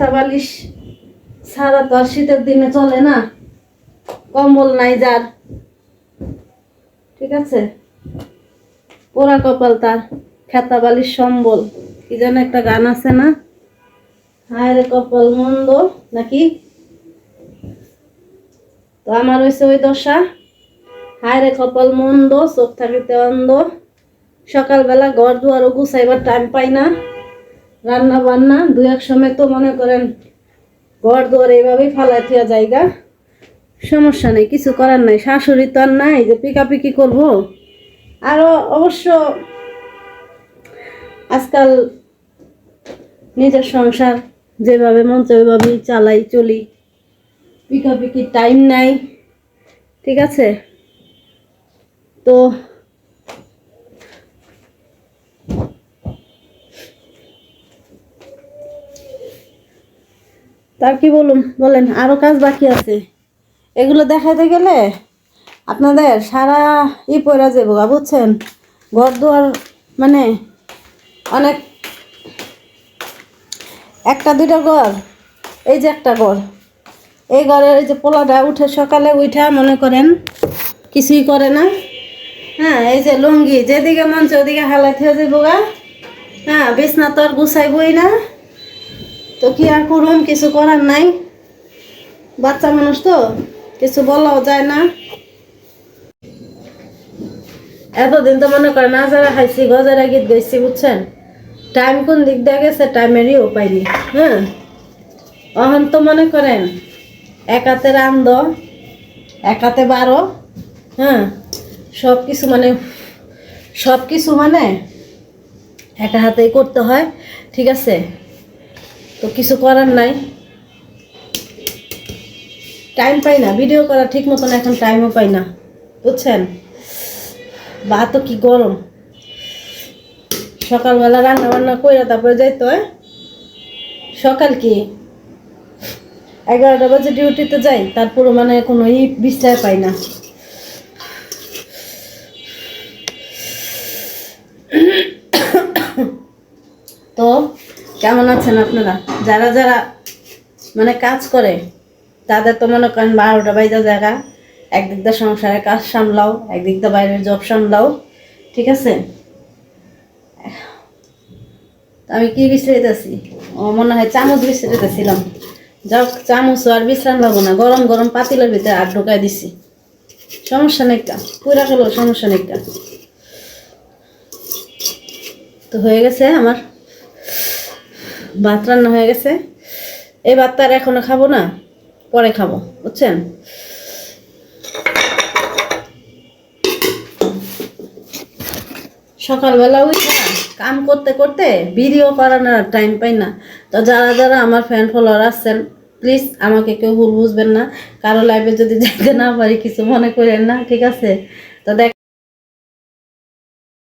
খাতা বালিশ সারা তো আর শীতের দিনে চলে না। কম্বল নাই যার। ঠিক আছে? পোড়া কপাল তার। খেতা বালিশ সম্বল। কি যেন একটা গান আছে না? হায় রে কপাল মন্দ। নাকি? তো আমার হয়েছে ওই দশা। হায় রে কপাল মন্দ, চোখ থাকিতে অন্ধ। সকালবেলা ঘর দুয়ারও গুছাইবার টাইম পাই না। রান্না বান্না দু এক সময় তো মনে করেন ঘর দুয়ার এইভাবেই ফালাই জায়গা। সমস্যা নেই, কিছু করার নাই। শাশুড়ি তো আর নাই যে পিকাপিকি করব। আরও অবশ্য আজকাল নিজের সংসার যেভাবে মন ওইভাবেই চালাই, চলি। পিকাপিকি টাইম নাই, ঠিক আছে? তো তার কি বলুন? বলেন আরও কাজ বাকি আছে। এগুলো দেখাতে গেলে আপনাদের সারা ই পড়া যাব বুঝছেন? ঘর দুয়ার মানে অনেক একটা দুইটা ঘর, এই যে একটা ঘর। এই ঘরের এই যে পোলাটা উঠে সকালে উঠা মনে করেন কিছুই করে না। হ্যাঁ এই যে লুঙ্গি, যেদিকে মঞ্চ ওদিকে হালাই থেকে যাব হ্যাঁ বিছনা তো আর গুছাইবই না। তো কি আর করুন কিছু করার নাই। বাচ্চা মানুষ তো, কিছু বলাও যায় না। এতদিন তো মনে করেন আজারা খাইছি, গজারা গীত গাইছি, বুঝছেন? টাইম কোন দিক দিয়ে গেছে টাইমেরই উপায় নেই হ্যাঁ? অহন তো মনে করেন এক হাতে রান্ধ এক হাতে বারো হ্যাঁ? সব কিছু মানে সব কিছু মানে একা হাতেই করতে হয়, ঠিক আছে? তো কিছু করার নাই। টাইম পাই না ভিডিও করা ঠিক মতন এখন টাইমও পাই না, বুঝছেন? বা তো কি গরম? সকালবেলা রান্না বান্না করে তারপরে যাইতে সকাল কি? এগারোটা বাজে ডিউটিতে যাই তারপরে মানে কোনো ই বিশ্রায় পাই না। তো কেমন আছেন আপনারা? যারা যারা মানে কাজ করে, তাদের তো মনে করেন বারোটা বাইজা জায়গা। একদিক দিয়ে সংসারে কাজ সামলাও, একদিক দিয়ে বাইরের জব সামলাও। ঠিক আছে? আমি কি বিশ্রাইতেছি? ও, মনে হয় চামচ বিশ্রাইতেছিলাম। যাও চামচ আর বিশ্রাম পাবো না। গরম গরম পাতিলের ভিতরে আর ঢোকাই দিছি। সমস্যা নেই কা? পুরা গেল সমস্যা নেই কা? তো হয়ে গেছে আমার। ভাত রান্না হয়ে গেছে। এই ভাত তো আর এখনও খাব না, পরে খাব, বুঝছেন? সকালবেলা উঠে কাম করতে করতে ভিডিও করানোর টাইম পাই না। তো যারা যারা আমার ফ্যান ফলোয়ার আসছেন প্লিজ আমাকে কেউ ভুল বুঝবেন না। কারও লাইভে যদি যেতে না পারি, কিছু মনে করেন না, ঠিক আছে? তো দেখ